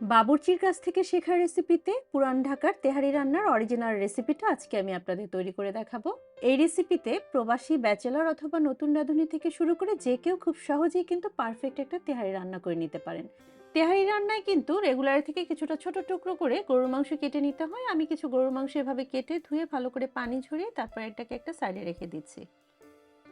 বাবুর্চির কাছ থেকে শেখা রেসিপিতে পুরান ঢাকার তেহারি রান্নার অরিজিনাল রেসিপিটা আজকে আমি আপনাদের তৈরি করে দেখাবো। এই রেসিপিতে প্রবাসী ব্যাচেলর অথবা নতুন রাঁধুনি থেকে শুরু করে যে কেউ খুব সহজেই কিন্তু পারফেক্ট একটা তেহারি রান্না করে নিতে পারেন। তেহারি রান্নায় কিন্তু রেগুলার থেকে কিছুটা ছোট টুকরো করে গরুর মাংস কেটে নিতে হয়। আমি কিছু গরুর মাংস এভাবে কেটে ধুয়ে ভালো করে পানি ঝরিয়ে তারপর এটাকে একটা সাইডে রেখে দিচ্ছি।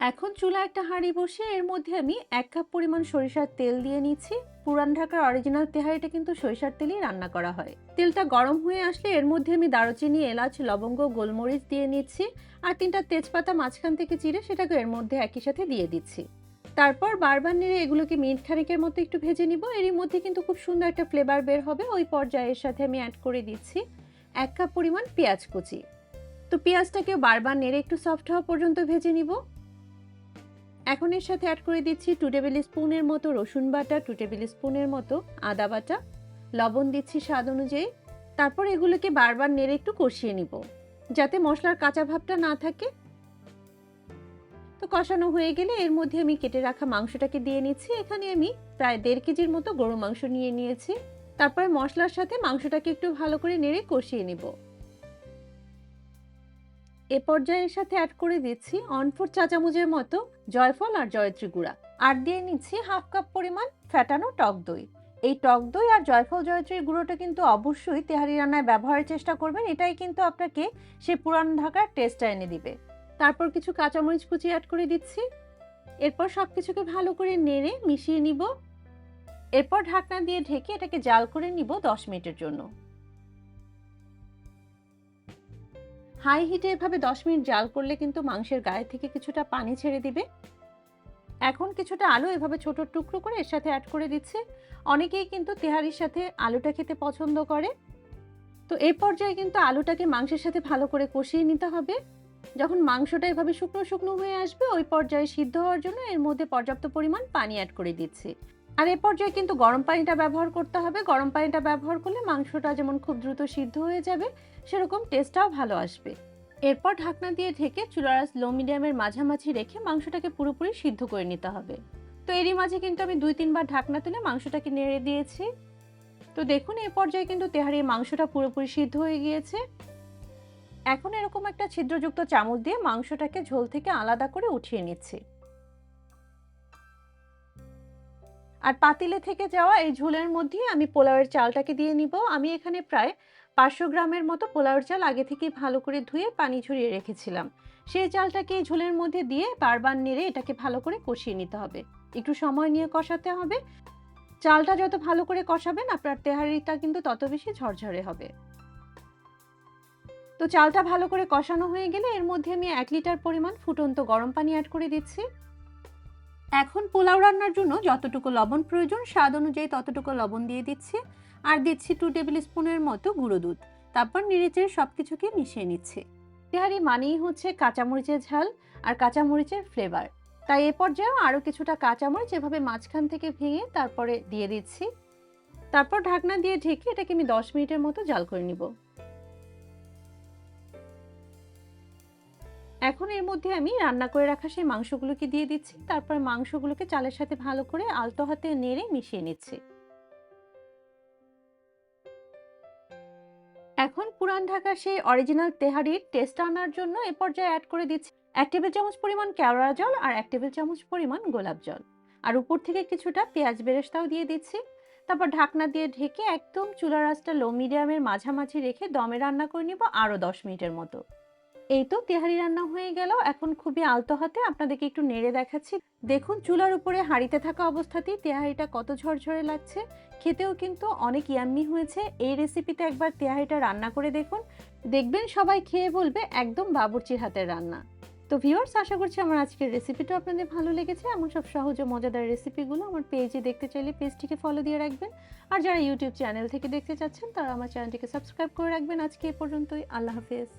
এখন চুলা একটা হাঁড়ি বসে এর মধ্যে আমি এক কাপ পরিমাণ সরিষার তেল দিয়ে নিচ্ছি। পুরান ঢাকার অরিজিনাল তেহারিটা কিন্তু সরিষার তেলেই রান্না করা হয়। তেলটা গরম হয়ে আসলে এর মধ্যে আমি দারুচিনি, এলাচ, লবঙ্গ, গোলমরিচ দিয়ে নিচ্ছি আর তিনটা তেজপাতা মাঝখান থেকে চিড়ে সেটাকে এর মধ্যে একই সাথে দিয়ে দিচ্ছি। তারপর বারবার নেড়ে এগুলোকে মিনিট খানিকের মতো একটু ভেজে নিব। এরই মধ্যে কিন্তু খুব সুন্দর একটা ফ্লেভার বের হবে। ওই পর্যায়ের সাথে আমি অ্যাড করে দিচ্ছি এক কাপ পরিমাণ পেঁয়াজ কুচি। তো পেঁয়াজটাকে বারবার নেড়ে একটু সফট হওয়া পর্যন্ত ভেজে নিব। এখন এর সাথে অ্যাড করে দিচ্ছি টু টেবিল স্পুনের মতো রসুন বাটা টু টেবিল স্পুনের মতো আদা বাটা। লবণ দিচ্ছি স্বাদ অনুযায়ী। তারপর এগুলোকে বারবার নেড়ে একটু কষিয়ে নিব, যাতে মশলার কাঁচা ভাবটা না থাকে। তো কষানো হয়ে গেলে এর মধ্যে আমি কেটে রাখা মাংসটাকে দিয়ে নিচ্ছি। এখানে আমি প্রায় দেড় কেজির মতো গরু মাংস নিয়ে নিয়েছি। তারপরে মশলার সাথে মাংসটাকে একটু ভালো করে নেড়ে কষিয়ে নিব। এ পর্যায়ের সাথে অ্যাড করে দিচ্ছি অন ফোর চা চামচের মতো জয়ফল আর জয়ত্রী গুঁড়া। আর দিয়ে নিচ্ছি হাফ কাপ পরিমাণ ফ্যাটানো টক দই। এই টক দই আর জয়ফল জয়ত্রীর গুঁড়োটা কিন্তু অবশ্যই তেহারি রান্নায় ব্যবহারের চেষ্টা করবেন। এটাই কিন্তু আপনাকে সে পুরান ঢাকার টেস্টটা এনে দিবে। তারপর কিছু কাঁচামরিচ কুচি অ্যাড করে দিচ্ছি। এরপর সব কিছুকে ভালো করে নেড়ে মিশিয়ে নিব। এরপর ঢাকনা দিয়ে ঢেকে এটাকে জাল করে নিব দশ মিনিটের জন্য। হাই হিটে এভাবে দশ মিনিট জাল করলে কিন্তু মাংসের গায়ে থেকে কিছুটা পানি ছেড়ে দিবে। এখন কিছুটা আলু এভাবে ছোট টুকরো করে এর সাথে অ্যাড করে দিচ্ছে। অনেকেই কিন্তু তেহারির সাথে আলুটা খেতে পছন্দ করে। তো এই পর্যায়ে কিন্তু আলুটাকে মাংসের সাথে ভালো করে কষিয়ে নিতে হবে। যখন মাংসটা এভাবে শুকনো শুকনো হয়ে আসবে, ওই পর্যায়ে সিদ্ধ হওয়ার জন্য এর মধ্যে পর্যাপ্ত পরিমাণ পানি অ্যাড করে দিচ্ছি। আর এ পর্যায়ে কিন্তু গরম পানিটা ব্যবহার করতে হবে। গরম পানিটা ব্যবহার করলে মাংসটা যেমন খুব দ্রুত সিদ্ধ হয়ে যাবে, সেরকম টেস্টটাও ভালো আসবে। এরপর ঢাকনা দিয়ে ঢেকে চুলারাস লো মিডিয়ামের মাঝামাঝি রেখে মাংসটাকে পুরোপুরি সিদ্ধ করে নিতে হবে। তো এরই মাঝে কিন্তু আমি দুই তিনবার ঢাকনা তুলে মাংসটাকে নেড়ে দিয়েছি। তো দেখুন এই পর্যায়ে কিন্তু তেহারির মাংসটা পুরোপুরি সিদ্ধ হয়ে গিয়েছে। এখন এরকম একটা ছিদ্রযুক্ত চামচ দিয়ে মাংসটাকে ঝোল থেকে আলাদা করে উঠিয়ে নিচ্ছি। আর পাতিলে থেকে যাওয়া এই ঝোলের মধ্যে আমি পোলাওয়ের চালটাকে দিয়ে নিব। আমি এখানে প্রায় পাঁচশো গ্রামের মতো পোলাওয়ের চাল আগে থেকে ভালো করে ধুয়ে পানি ঝরিয়ে রেখেছিলাম। সেই চালটাকে এই ঝোলের মধ্যে দিয়ে বারবার নেড়ে এটাকে ভালো করে কষিয়ে নিতে হবে। একটু সময় নিয়ে কষাতে হবে। চালটা যত ভালো করে কষাবেন আপনার তেহারিটা কিন্তু তত বেশি ঝরঝরে হবে। তো চালটা ভালো করে কষানো হয়ে গেলে এর মধ্যে আমি এক লিটার পরিমাণ ফুটন্ত গরম পানি অ্যাড করে দিচ্ছি। এখন পোলাও রান্নার জন্য যতটুকু লবণ প্রয়োজন, স্বাদ অনুযায়ী ততটুকু লবণ দিয়ে দিচ্ছি। আর দিচ্ছি টু টেবিল স্পুনের মতো গুঁড়ো দুধ। তারপর নেড়েচেড়ে সব কিছুকে মিশিয়ে নিচ্ছি। তেহারি মানেই হচ্ছে কাঁচামরিচের ঝাল আর কাঁচামরিচের ফ্লেভার তাই এ পর্যায়েও আরও কিছুটা কাঁচামরিচ এভাবে মাঝখান থেকে ভেঙে তারপরে দিয়ে দিচ্ছি। তারপর ঢাকনা দিয়ে ঢেকে এটাকে আমি দশ মিনিটের মতো জাল করে নিব। এখন এর মধ্যে আমি রান্না করে রাখা সেই মাংসগুলোকে দিয়ে দিচ্ছি, তারপর মাংসগুলোকে চালের সাথে ভালো করে আলতো হাতে নেড়ে মিশিয়ে নিচ্ছি। এখন পুরান ঢাকার সেই অরিজিনাল তেহারির টেস্ট আনার জন্য এ পর্যায়ে অ্যাড করে দিচ্ছি এক টেবিল চামচ পরিমাণ কেওড়া জল আর এক টেবিল চামচ পরিমাণ গোলাপ জল। আর উপর থেকে কিছুটা পেঁয়াজ বেরেস্তাও দিয়ে দিচ্ছি। তারপর ঢাকনা দিয়ে ঢেকে একদম চুলার আঁচটা লো মিডিয়ামের মাঝামাঝি রেখে দমে রান্না করে নিব আরও দশ মিনিটের মতো। এই তো তেহারি রান্না হয়ে গেল। এখন খুবই আলতো হাতে আপনাদেরকে একটু নেড়ে দেখাচ্ছি। দেখুন, চুলার উপরে হাঁড়িতে থাকা অবস্থাতেই তেহারিটা কত ঝরঝরে লাগছে। খেতেও কিন্তু অনেক ইয়াম্মি হয়েছে। এই রেসিপিতে একবার তেহারিটা রান্না করে দেখুন। দেখবেন সবাই খেয়ে বলবে একদম বাবুর্চির হাতের রান্না। তো ভিউয়ার্স, আশা করছি আমার আজকের রেসিপিটা আপনাদের ভালো লেগেছে। এমন সব সহজ ও মজাদার রেসিপিগুলো আমার পেজে দেখতে চাইলে পেজটিকে ফলো দিয়ে রাখবেন। আর যারা ইউটিউব চ্যানেল থেকে দেখতে চাচ্ছেন, তারা আমার চ্যানেলটিকে সাবস্ক্রাইব করে রাখবেন। আজকে এ পর্যন্তই। আল্লাহ হাফিজ।